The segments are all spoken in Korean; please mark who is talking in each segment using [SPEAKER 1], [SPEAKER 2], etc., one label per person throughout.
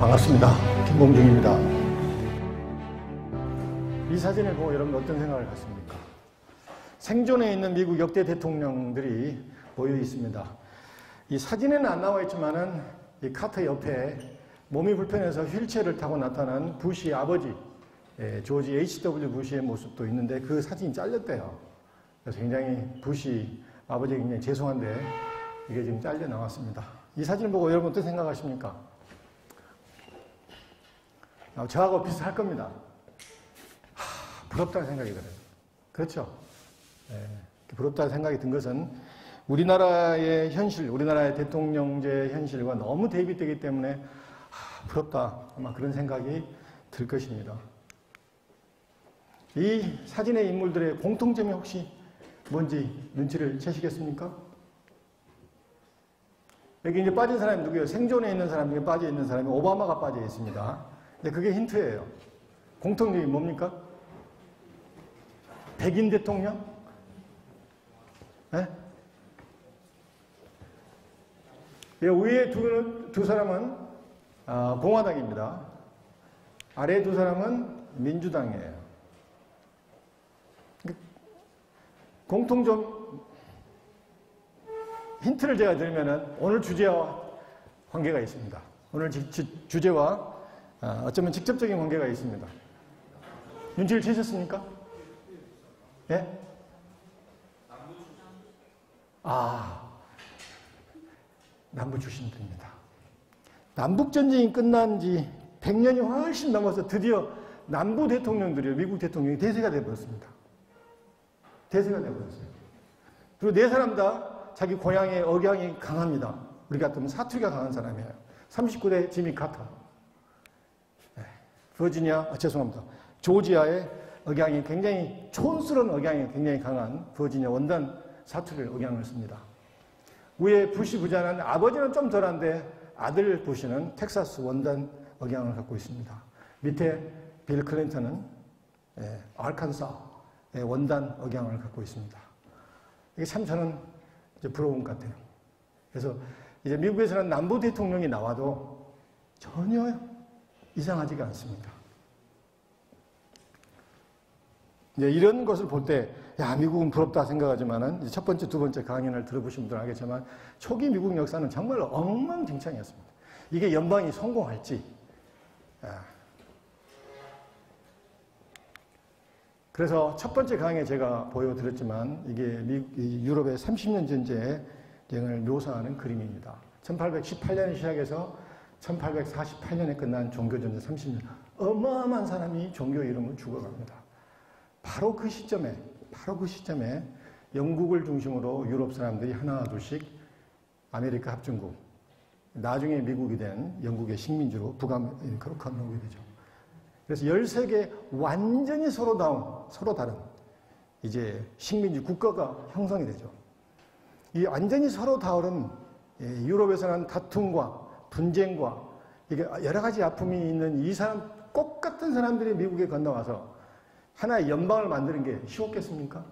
[SPEAKER 1] 반갑습니다. 김봉중입니다. 이 사진을 보고 여러분 어떤 생각을 갖습니까? 생존해 있는 미국 역대 대통령들이 모여 있습니다. 이 사진에는 안 나와 있지만은 이 카터 옆에 몸이 불편해서 휠체어를 타고 나타난 부시 아버지 예, 조지 H.W. 부시의 모습도 있는데 그 사진이 잘렸대요. 그래서 굉장히 부시 아버지 굉장히 죄송한데 이게 지금 잘려 나왔습니다. 이 사진을 보고 여러분 어떻게 생각하십니까? 아, 저하고 비슷할 겁니다. 하, 부럽다는 생각이 들어요. 그렇죠? 네, 부럽다는 생각이 든 것은 우리나라의 현실, 우리나라의 대통령제 현실과 너무 대비되기 때문에 하, 부럽다 아마 그런 생각이 들 것입니다. 이 사진의 인물들의 공통점이 혹시 뭔지 눈치를 채시겠습니까? 여기 이제 빠진 사람이 누구예요? 생존에 있는 사람 중에 빠져 있는 사람이 오바마가 빠져 있습니다. 근데 그게 힌트예요. 공통점이 뭡니까? 백인 대통령? 네? 위에 두, 두 사람은 아, 공화당입니다. 아래 두 사람은 민주당이에요. 공통점 힌트를 제가 드리면 오늘 주제와 관계가 있습니다. 오늘 주제와 어, 어쩌면 직접적인 관계가 있습니다. 눈치를 채셨습니까? 예? 아, 남부 출신들입니다. 남북전쟁이 끝난 지 100년이 훨씬 넘어서 드디어 남부 대통령들이 미국 대통령이 대세가 되어버렸습니다. 대세가 되어버렸어요. 그리고 네 사람 다 자기 고향의 억양이 강합니다. 우리 같으면 사투리가 강한 사람이에요. 39대 지미 카터. 네. 버지니아, 아, 죄송합니다. 조지아의 억양이 굉장히 촌스러운 억양이 굉장히 강한 버지니아 원단 사투리를 억양을 씁니다. 위에 부시 부자는 아버지는 좀 덜한데 아들 부시는 텍사스 원단 억양을 갖고 있습니다. 밑에 빌 클린턴은 예, 알칸사 원단 억양을 갖고 있습니다. 이게 참 저는 부러운 것 같아요. 그래서 이제 미국에서는 남부 대통령이 나와도 전혀 이상하지가 않습니다. 이제 이런 것을 볼 때, 야, 미국은 부럽다 생각하지만은 첫 번째, 두 번째 강연을 들어보신 분들은 알겠지만 초기 미국 역사는 정말 엉망진창이었습니다. 이게 연방이 성공할지. 그래서 첫 번째 강의에 제가 보여드렸지만 이게 미, 유럽의 30년 전쟁을 묘사하는 그림입니다. 1818년에 시작해서 1848년에 끝난 종교전쟁 30년. 어마어마한 사람이 종교 이름으로 죽어갑니다. 바로 그 시점에, 바로 그 시점에 영국을 중심으로 유럽 사람들이 하나 둘씩 아메리카 합중국, 나중에 미국이 된 영국의 식민지로 북아메리카로 건너오게 되죠. 그래서 13개 완전히 서로 다운, 서로 다른 이제 식민지 국가가 형성이 되죠. 이 완전히 서로 다른 예, 유럽에서는 다툼과 분쟁과 이게 여러 가지 아픔이 있는 이 사람, 똑 같은 사람들이 미국에 건너와서 하나의 연방을 만드는 게 쉬웠겠습니까?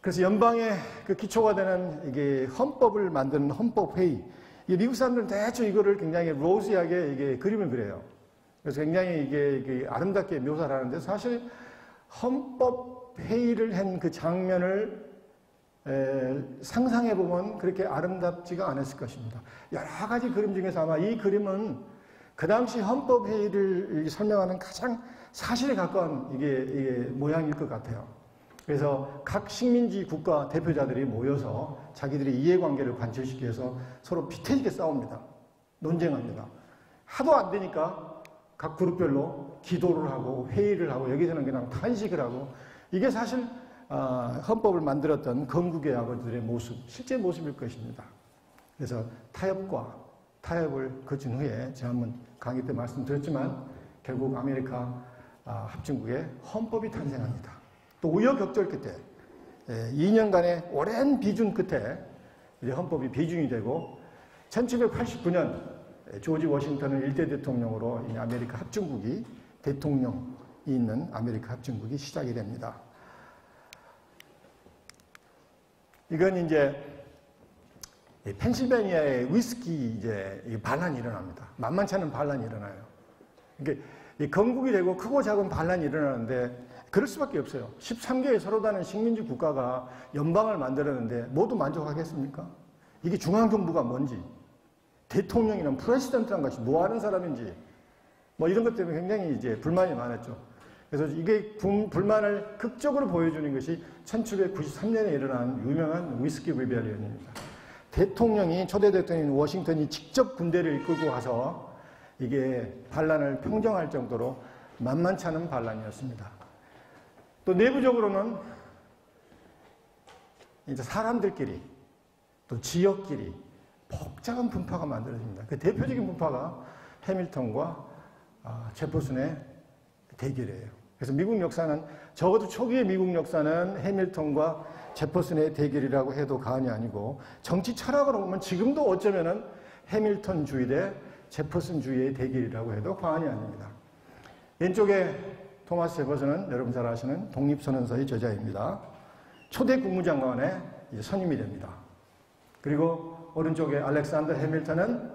[SPEAKER 1] 그래서 연방의 그 기초가 되는 이게 헌법을 만드는 헌법회의. 미국 사람들은 대충 이거를 굉장히 로즈하게 이게 그림을 그려요. 그래서 굉장히 이게, 이게 아름답게 묘사를 하는데 사실 헌법회의를 한 그 장면을 상상해 보면 그렇게 아름답지가 않았을 것입니다. 여러 가지 그림 중에서 아마 이 그림은 그 당시 헌법회의를 설명하는 가장 사실에 가까운 이게, 이게 모양일 것 같아요. 그래서 각 식민지 국가 대표자들이 모여서 자기들의 이해관계를 관철시키기 위해서 서로 피태지게 싸웁니다. 논쟁합니다. 하도 안 되니까 각 그룹별로 기도를 하고 회의를 하고 여기서는 그냥 탄식을 하고 이게 사실 아, 헌법을 만들었던 건국의 아버지들의 모습, 실제 모습일 것입니다. 그래서 타협과 타협을 거친 후에 제가 한번 강의 때 말씀드렸지만 결국 아메리카 아, 합중국의 헌법이 탄생합니다. 또 우여곡절 끝에 2년간의 오랜 비중 끝에 헌법이 비중이 되고 1789년 조지 워싱턴은 일대 대통령으로 아메리카 합중국이 대통령이 있는 아메리카 합중국이 시작이 됩니다. 이건 이제 이 펜실베니아의 위스키 이제 이 반란이 일어납니다. 만만치 않은 반란이 일어나요. 이 건국이 되고 크고 작은 반란이 일어나는데 그럴 수밖에 없어요. 13개의 서로 다른 식민지 국가가 연방을 만들었는데 모두 만족하겠습니까? 이게 중앙정부가 뭔지, 대통령이란 프레시던트란 것이 뭐 하는 사람인지, 뭐 이런 것 때문에 굉장히 이제 불만이 많았죠. 그래서 이게 분- 불만을 극적으로 보여주는 것이 1793년에 일어난 유명한 위스키 리베리언입니다. 대통령이 초대 대통령 워싱턴이 직접 군대를 이끌고 가서 이게 반란을 평정할 정도로 만만치 않은 반란이었습니다. 또 내부적으로는 이제 사람들끼리 또 지역끼리 복잡한 분파가 만들어집니다. 그 대표적인 분파가 해밀턴과 아, 제퍼슨의 대결이에요. 그래서 미국 역사는 적어도 초기의 미국 역사는 해밀턴과 제퍼슨의 대결이라고 해도 과언이 아니고 정치 철학으로 보면 지금도 어쩌면은 해밀턴주의 대 제퍼슨주의의 대결이라고 해도 과언이 아닙니다. 왼쪽에 토마스 제퍼슨은 여러분 잘 아시는 독립선언서의 저자입니다. 초대 국무장관의 선임이 됩니다. 그리고 오른쪽에 알렉산더 해밀턴은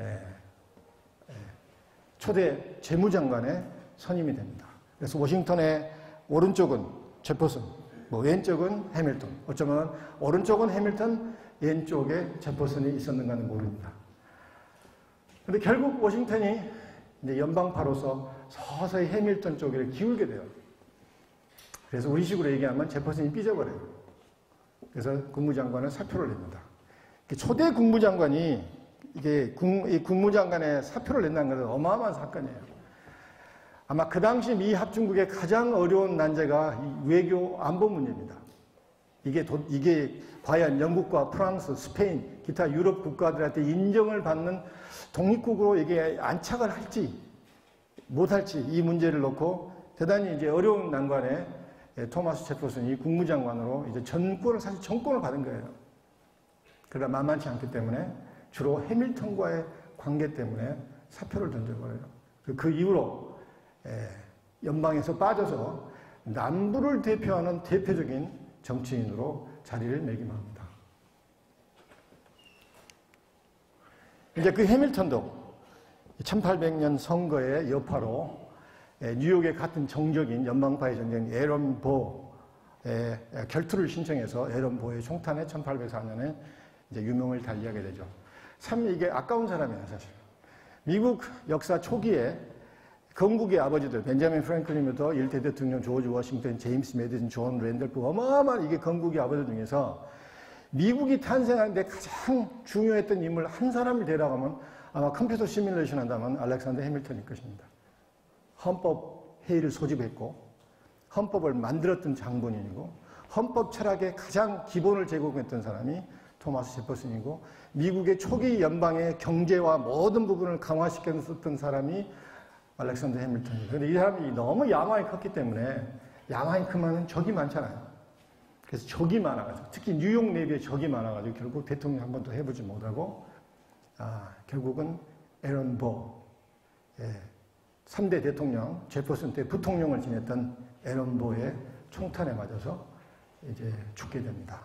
[SPEAKER 1] 예, 예, 초대 재무장관의 선임이 됩니다. 그래서 워싱턴의 오른쪽은 제퍼슨, 뭐 왼쪽은 해밀턴. 어쩌면 오른쪽은 해밀턴, 왼쪽에 제퍼슨이 있었는가는 모릅니다. 근데 결국 워싱턴이 연방파로서 서서히 해밀턴 쪽을 기울게 돼요. 그래서 우리식으로 얘기하면 제퍼슨이 삐져버려요. 그래서 국무장관은 사표를 냅니다. 초대 국무장관이 이게 국, 이 국무장관의 사표를 낸다는 것은 어마어마한 사건이에요. 아마 그 당시 미 합중국의 가장 어려운 난제가 이 외교 안보 문제입니다. 이게 도, 이게 과연 영국과 프랑스, 스페인, 기타 유럽 국가들한테 인정을 받는 독립국으로 이게 안착을 할지 못할지 이 문제를 놓고 대단히 이제 어려운 난관에 예, 토마스 제퍼슨이 국무장관으로 이제 전권을 사실 정권을 받은 거예요. 그러나 만만치 않기 때문에 주로 해밀턴과의 관계 때문에 사표를 던져버려요. 그, 그 이후로 예, 연방에서 빠져서 남부를 대표하는 대표적인 정치인으로 자리를 매김합니다. 이제 그 해밀턴도 1800년 선거의 여파로 예, 뉴욕의 같은 정적인 연방파의 전쟁 에런 보의 결투를 신청해서 에런 보의 총탄에 1804년에 이제 유명을 달리하게 되죠. 참 이게 아까운 사람이에요, 사실. 미국 역사 초기에 건국의 아버지들, 벤자민 프랭클린부터 일대 대통령 조지 워싱턴, 제임스 메디슨, 존 랜들프, 어마어마한 이게 건국의 아버지 중에서 미국이 탄생하는데 가장 중요했던 인물 한 사람을 데려가면 아마 컴퓨터 시뮬레이션 한다면 알렉산더 해밀턴일 것입니다. 헌법 회의를 소집했고 헌법을 만들었던 장본인이고 헌법 철학의 가장 기본을 제공했던 사람이 토마스 제퍼슨이고 미국의 초기 연방의 경제와 모든 부분을 강화시켰던 사람이 알렉산더 해밀턴이에요. 그런데 이 사람이 너무 야망이 컸기 때문에 야망이 크면 적이 많잖아요. 그래서 적이 많아가지고 특히 뉴욕 내비에 적이 많아가지고 결국 대통령 한 번도 해보지 못하고 아, 결국은 에런 보 예, 3대 대통령 제퍼슨 때 부통령을 지냈던 에런 보의 총탄에 맞아서 이제 죽게 됩니다.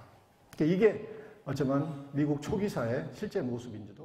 [SPEAKER 1] 그러니까 이게 어쩌면 미국 초기사의 실제 모습인지도